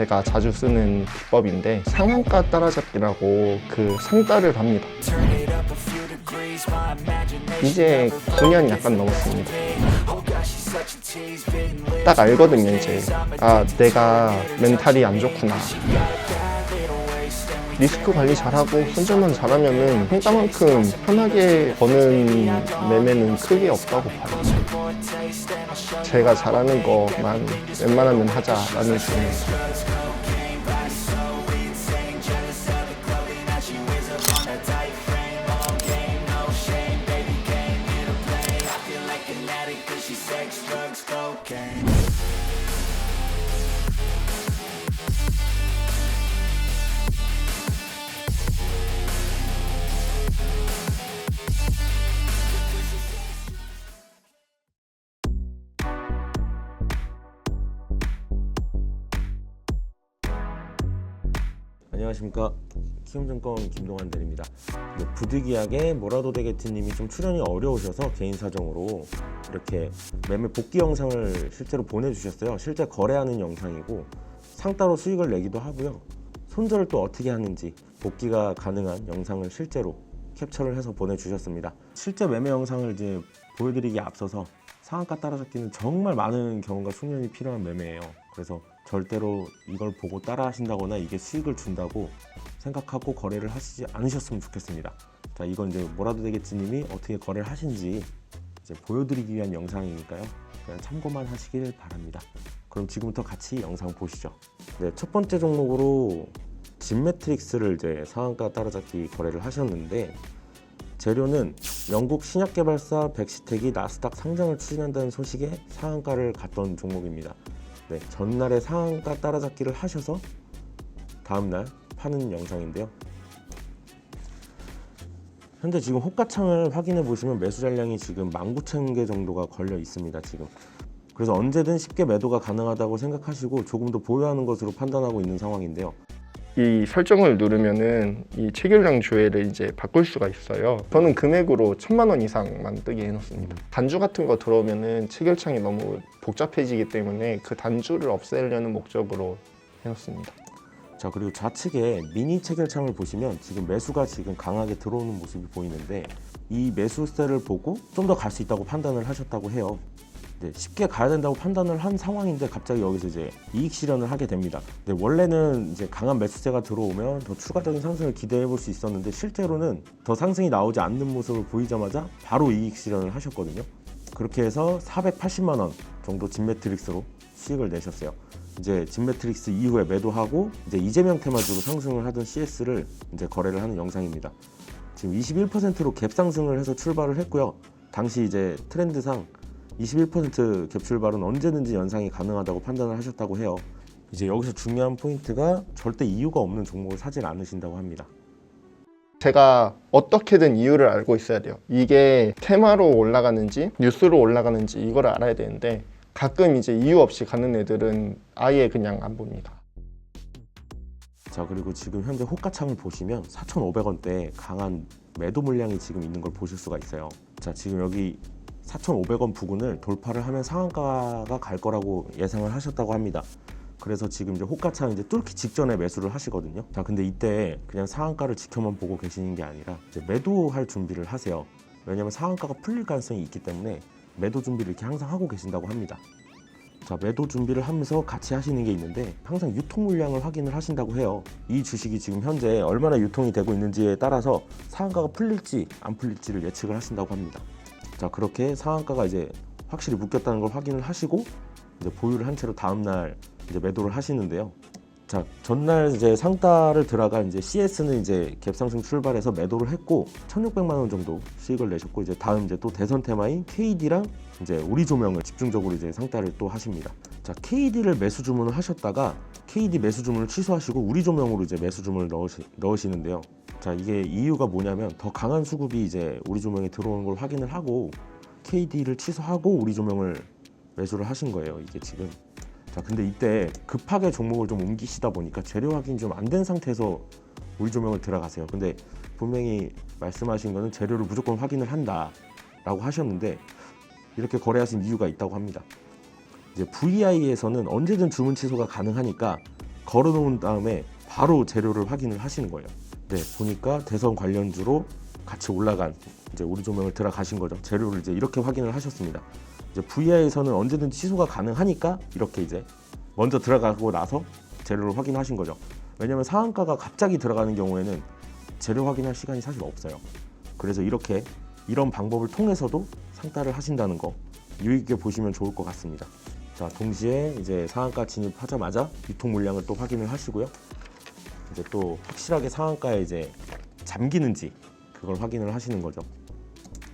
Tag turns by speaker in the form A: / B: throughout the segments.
A: 제가 자주 쓰는 기법인데 상한가 따라잡기라고 그 상따를 합니다. 이제 9년 약간 넘었습니다. 딱 알거든요, 이제. 아, 내가 멘탈이 안 좋구나. 리스크 관리 잘하고 손절만 잘하면은 평가만큼 편하게 버는 매매는 크게 없다고 봐요. 제가 잘하는 것만 웬만하면 하자라는 식입니다.
B: 안녕하십니까 키움증권 김동환 대리입니다. 네, 부득이하게 모라도 대게티님이 좀 출연이 어려우셔서 개인 사정으로 이렇게 매매 복귀 영상을 실제로 보내주셨어요. 실제 거래하는 영상이고 상따로 수익을 내기도 하고요. 손절을 또 어떻게 하는지 복귀가 가능한 영상을 실제로 캡처를 해서 보내주셨습니다. 실제 매매 영상을 이제 보여드리기 앞서서 상한가 따라잡기는 정말 많은 경험과 숙련이 필요한 매매예요. 그래서 절대로 이걸 보고 따라 하신다거나 이게 수익을 준다고 생각하고 거래를 하시지 않으셨으면 좋겠습니다. 자, 이건 이제 뭐라도 되겠지님이 어떻게 거래를 하신지 이제 보여드리기 위한 영상이니까요. 그냥 참고만 하시길 바랍니다. 그럼 지금부터 같이 영상 보시죠. 네, 첫 번째 종목으로 진 매트릭스를 이제 상한가 따라잡기 거래를 하셨는데 재료는 영국 신약 개발사 백시텍이 나스닥 상장을 추진한다는 소식에 상한가를 갔던 종목입니다. 네, 전날에 상한가 따라잡기를 하셔서 다음날 파는 영상인데요. 현재 지금 호가창을 확인해 보시면 매수 잔량이 지금 19,000개 정도가 걸려 있습니다. 지금. 그래서 언제든 쉽게 매도가 가능하다고 생각하시고 조금 더 보유하는 것으로 판단하고 있는 상황인데요.
A: 이 설정을 누르면은 이 체결량 조회를 이제 바꿀 수가 있어요. 저는 금액으로 천만 원 이상만 뜨게 해놓습니다. 단주 같은 거 들어오면은 체결창이 너무 복잡해지기 때문에 그 단주를 없애려는 목적으로 해놓습니다.
B: 자 그리고 좌측에 미니 체결창을 보시면 지금 매수가 지금 강하게 들어오는 모습이 보이는데 이 매수 세를 보고 좀 더 갈 수 있다고 판단을 하셨다고 해요. 네, 쉽게 가야 된다고 판단을 한 상황인데 갑자기 여기서 이제 이익 실현을 하게 됩니다. 네, 원래는 이제 강한 매수세가 들어오면 더 추가적인 상승을 기대해 볼 수 있었는데 실제로는 더 상승이 나오지 않는 모습을 보이자마자 바로 이익 실현을 하셨거든요. 그렇게 해서 480만 원 정도 진매트릭스로 수익을 내셨어요. 이제 진매트릭스 이후에 매도하고 이제 이재명 테마주로 상승을 하던 CS를 이제 거래를 하는 영상입니다. 지금 21%로 갭 상승을 해서 출발을 했고요. 당시 이제 트렌드상 21%갭 출 발은 언제든지 연상이 가능하다고 판단을 하셨다고 해요. 이제 여기서 중요한 포인트가 절대 이유가 없는 종목을 사질 않으신다고 합니다.
A: 제가 어떻게든 이유를 알고 있어야 돼요. 이게 테마로 올라가는지 뉴스로 올라가는지 이걸 알아야 되는데 가끔 이제 이유 없이 가는 애들은 아예 그냥 안 봅니다.
B: 자 그리고 지금 현재 호가창을 보시면 4,500원대 강한 매도 물량이 지금 있는 걸 보실 수가 있어요. 자 지금 여기 4,500원 부근을 돌파를 하면 상한가가 갈 거라고 예상을 하셨다고 합니다. 그래서 지금 이제 호가창 이제 뚫기 직전에 매수를 하시거든요. 자 근데 이때 그냥 상한가를 지켜만 보고 계시는 게 아니라 이제 매도할 준비를 하세요. 왜냐하면 상한가가 풀릴 가능성이 있기 때문에 매도 준비를 이렇게 항상 하고 계신다고 합니다. 자 매도 준비를 하면서 같이 하시는 게 있는데 항상 유통 물량을 확인을 하신다고 해요. 이 주식이 지금 현재 얼마나 유통이 되고 있는지에 따라서 상한가가 풀릴지 안 풀릴지를 예측을 하신다고 합니다. 자 그렇게 상한가가 이제 확실히 묶였다는 걸 확인을 하시고 이제 보유를 한 채로 다음 날 이제 매도를 하시는데요. 자 전날 이제 상따를 들어간 이제 CS는 이제 갭상승 출발해서 매도를 했고 1,600만 원 정도 수익을 내셨고 이제 다음 이제 또 대선 테마인 KD랑 이제 우리 조명을 집중적으로 이제 상따를 또 하십니다. 자 KD를 매수 주문을 하셨다가 KD 매수 주문을 취소하시고 우리 조명으로 이제 매수 주문을 넣으시, 넣으시는데요. 자 이게 이유가 뭐냐면 더 강한 수급이 이제 우리 조명에 들어오는 걸 확인을 하고 KD를 취소하고 우리 조명을 매수를 하신 거예요. 이게 지금 자 근데 이때 급하게 종목을 좀 옮기시다 보니까 재료 확인이 좀안 된 상태에서 우리 조명을 들어가세요. 근데 분명히 말씀하신 거는 재료를 무조건 확인을 한다 라고 하셨는데 이렇게 거래하신 이유가 있다고 합니다. 이제 VI에서는 언제든 주문 취소가 가능하니까 걸어놓은 다음에 바로 재료를 확인을 하시는 거예요. 네, 보니까 대선 관련주로 같이 올라간 이제 우리 조명을 들어가신 거죠. 재료를 이제 이렇게 확인을 하셨습니다. 이제 VI에서는 언제든지 취소가 가능하니까 이렇게 이제 먼저 들어가고 나서 재료를 확인하신 거죠. 왜냐하면 상한가가 갑자기 들어가는 경우에는 재료 확인할 시간이 사실 없어요. 그래서 이렇게 이런 방법을 통해서도 상따를 하신다는 거 유익 있게 보시면 좋을 것 같습니다. 자, 동시에 이제 상한가 진입하자마자 유통 물량을 또 확인을 하시고요. 이제 또 확실하게 상한가에 이제 잠기는지 그걸 확인을 하시는 거죠.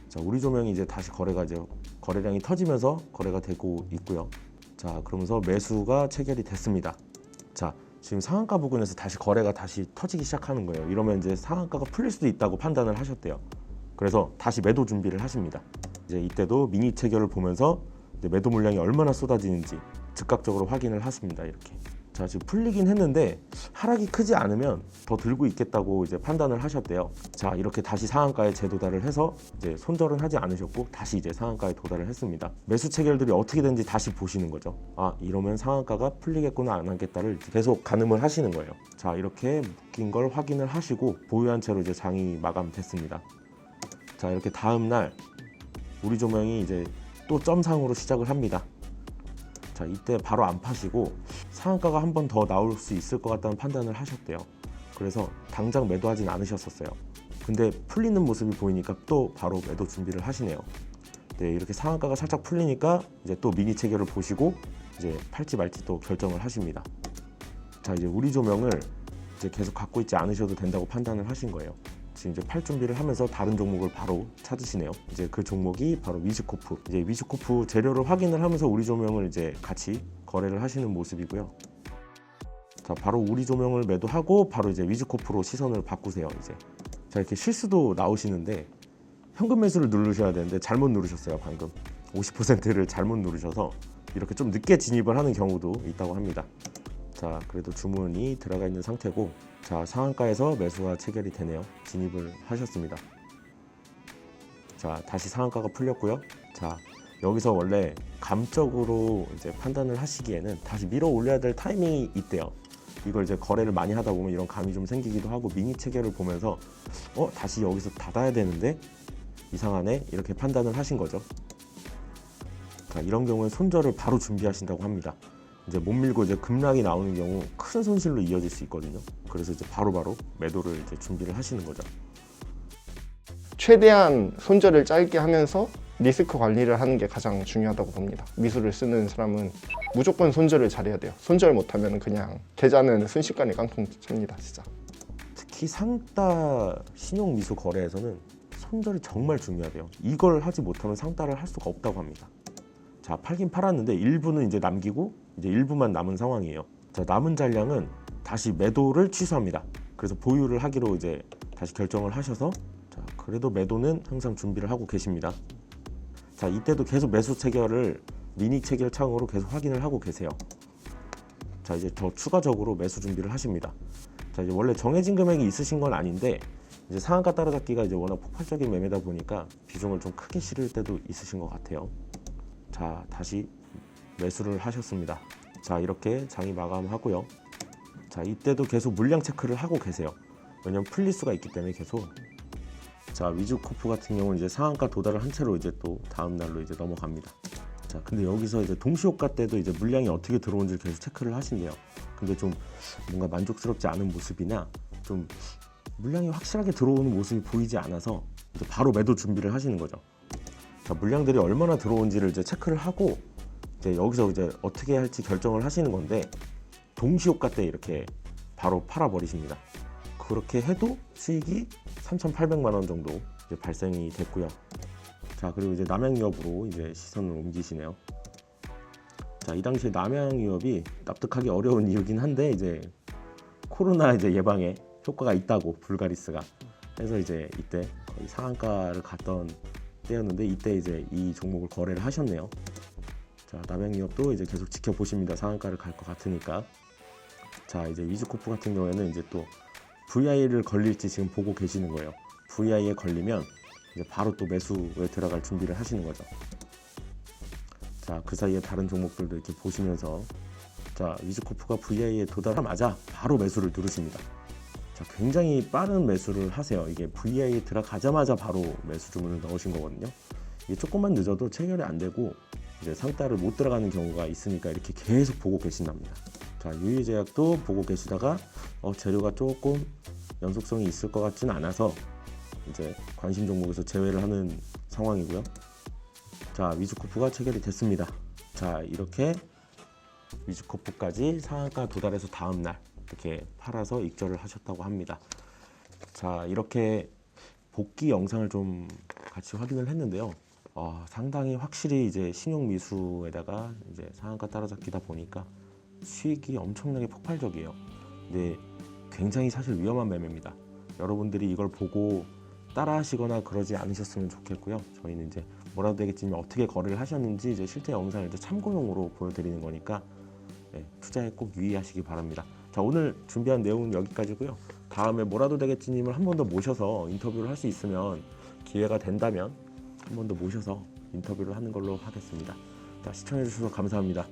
B: 자, 우리 조명이 이제 다시 거래가 이제 거래량이 터지면서 거래가 되고 있고요. 자, 그러면서 매수가 체결이 됐습니다. 자, 지금 상한가 부근에서 다시 거래가 다시 터지기 시작하는 거예요. 이러면 이제 상한가가 풀릴 수도 있다고 판단을 하셨대요. 그래서 다시 매도 준비를 하십니다. 이제 이때도 미니 체결을 보면서 매도 물량이 얼마나 쏟아지는지 즉각적으로 확인을 하십니다. 이렇게. 자, 지금 풀리긴 했는데 하락이 크지 않으면 더 들고 있겠다고 이제 판단을 하셨대요. 자, 이렇게 다시 상한가에 재도달을 해서 이제 손절은 하지 않으셨고 다시 이제 상한가에 도달을 했습니다. 매수 체결들이 어떻게 되는지 다시 보시는 거죠. 아, 이러면 상한가가 풀리겠구나 안 하겠다를 계속 가늠을 하시는 거예요. 자, 이렇게 묶인 걸 확인을 하시고 보유한 채로 이제 장이 마감됐습니다. 자, 이렇게 다음 날 우리 조명이 이제 또 점상으로 시작을 합니다. 자, 이때 바로 안 파시고 상한가가 한 번 더 나올 수 있을 것 같다는 판단을 하셨대요. 그래서 당장 매도하진 않으셨었어요. 근데 풀리는 모습이 보이니까 또 바로 매도 준비를 하시네요. 네, 이렇게 상한가가 살짝 풀리니까 이제 또 미니 체결을 보시고 이제 팔지 말지 또 결정을 하십니다. 자, 이제 우리 조명을 이제 계속 갖고 있지 않으셔도 된다고 판단을 하신 거예요. 이제 팔 준비를 하면서 다른 종목을 바로 찾으시네요. 이제 그 종목이 바로 위즈코프. 이제 위즈코프 재료를 확인을 하면서 우리 조명을 이제 같이 거래를 하시는 모습이고요. 자, 바로 우리 조명을 매도하고 바로 이제 위즈코프로 시선을 바꾸세요. 이제 자 이렇게 실수도 나오시는데 현금 매수를 누르셔야 되는데 잘못 누르셨어요. 방금 50%를 잘못 누르셔서 이렇게 좀 늦게 진입을 하는 경우도 있다고 합니다. 자, 그래도 주문이 들어가 있는 상태고 자, 상한가에서 매수가 체결이 되네요. 진입을 하셨습니다. 자, 다시 상한가가 풀렸고요. 자, 여기서 원래 감적으로 이제 판단을 하시기에는 다시 밀어 올려야 될 타이밍이 있대요. 이걸 이제 거래를 많이 하다 보면 이런 감이 좀 생기기도 하고 미니 체결을 보면서 어 다시 여기서 닫아야 되는데 이상하네 이렇게 판단을 하신 거죠. 자 이런 경우에 손절을 바로 준비하신다고 합니다. 이제 못 밀고 이제 급락이 나오는 경우 큰 손실로 이어질 수 있거든요. 그래서 이제 바로 바로 매도를 이제 준비를 하시는 거죠.
A: 최대한 손절을 짧게 하면서 리스크 관리를 하는 게 가장 중요하다고 봅니다. 미술을 쓰는 사람은 무조건 손절을 잘해야 돼요. 손절 못하면 그냥 계좌는 순식간에 깡통 찹니다, 진짜.
B: 특히 상따 신용 미수 거래에서는 손절이 정말 중요하대요. 이걸 하지 못하면 상따를 할 수가 없다고 합니다. 자, 팔긴 팔았는데 일부는 이제 남기고 이제 일부만 남은 상황이에요. 자, 남은 잔량은 다시 매도를 취소합니다. 그래서 보유를 하기로 이제 다시 결정을 하셔서 자, 그래도 매도는 항상 준비를 하고 계십니다. 자, 이때도 계속 매수 체결을 미니 체결 창으로 계속 확인을 하고 계세요. 자, 이제 더 추가적으로 매수 준비를 하십니다. 자 이제 원래 정해진 금액이 있으신 건 아닌데 이제 상한가 따라잡기가 이제 워낙 폭발적인 매매다 보니까 비중을 좀 크게 실을 때도 있으신 것 같아요. 자 다시 매수를 하셨습니다. 자 이렇게 장이 마감하고요. 자 이때도 계속 물량 체크를 하고 계세요. 왜냐면 풀릴 수가 있기 때문에 계속. 자 위즈코프 같은 경우는 이제 상한가 도달을 한 채로 이제 또 다음 날로 이제 넘어갑니다. 자 근데 여기서 이제 동시효과 때도 이제 물량이 어떻게 들어온지 계속 체크를 하신대요. 근데 좀 뭔가 만족스럽지 않은 모습이나 좀 물량이 확실하게 들어오는 모습이 보이지 않아서 바로 매도 준비를 하시는 거죠. 자, 물량들이 얼마나 들어온지를 이제 체크를 하고 이제 여기서 이제 어떻게 할지 결정을 하시는 건데 동시효과 때 이렇게 바로 팔아 버리십니다. 그렇게 해도 수익이 3,800만 원 정도 발생이 됐고요. 자, 그리고 이제 남양유업으로 이제 시선을 옮기시네요. 자, 이 당시에 남양유업이 납득하기 어려운 이유긴 한데 이제 코로나 이제 예방에 효과가 있다고 불가리스가 그래서 이제 이때 상한가를 갔던 때였는데 이때 이제 이 종목을 거래를 하셨네요. 자, 남양유업도 이제 계속 지켜보십니다. 상한가를 갈 것 같으니까. 자, 이제 위즈코프 같은 경우에는 이제 또 VI를 걸릴지 지금 보고 계시는 거예요. VI에 걸리면 이제 바로 또 매수에 들어갈 준비를 하시는 거죠. 자, 그 사이에 다른 종목들도 이렇게 보시면서 자 위즈코프가 VI에 도달하자마자 바로 매수를 누르십니다. 자 굉장히 빠른 매수를 하세요. 이게 VI에 들어가자마자 바로 매수 주문을 넣으신 거거든요. 이게 조금만 늦어도 체결이 안 되고 이제 상따를 못 들어가는 경우가 있으니까 이렇게 계속 보고 계신답니다. 자 유의제약도 보고 계시다가 어, 재료가 조금 연속성이 있을 것 같지는 않아서 이제 관심 종목에서 제외를 하는 상황이고요. 자 위즈코프가 체결이 됐습니다. 자 이렇게 위즈코프까지 상한가 도달해서 다음 날 이렇게 팔아서 익절을 하셨다고 합니다. 자 이렇게 복귀 영상을 좀 같이 확인을 했는데요. 아, 상당히 확실히 이제 신용 미수에다가 이제 상한가 따라잡기다 보니까 수익이 엄청나게 폭발적이에요. 근데 굉장히 사실 위험한 매매입니다. 여러분들이 이걸 보고 따라하시거나 그러지 않으셨으면 좋겠고요. 저희는 이제 뭐라도 되겠지만 어떻게 거래를 하셨는지 이제 실제 영상을 이제 참고용으로 보여드리는 거니까 네, 투자에 꼭 유의하시기 바랍니다. 자 오늘 준비한 내용은 여기까지고요. 다음에 뭐라도 되겠지님을 한 번 더 모셔서 인터뷰를 할 수 있으면 기회가 된다면 한 번 더 모셔서 인터뷰를 하는 걸로 하겠습니다. 자 시청해주셔서 감사합니다.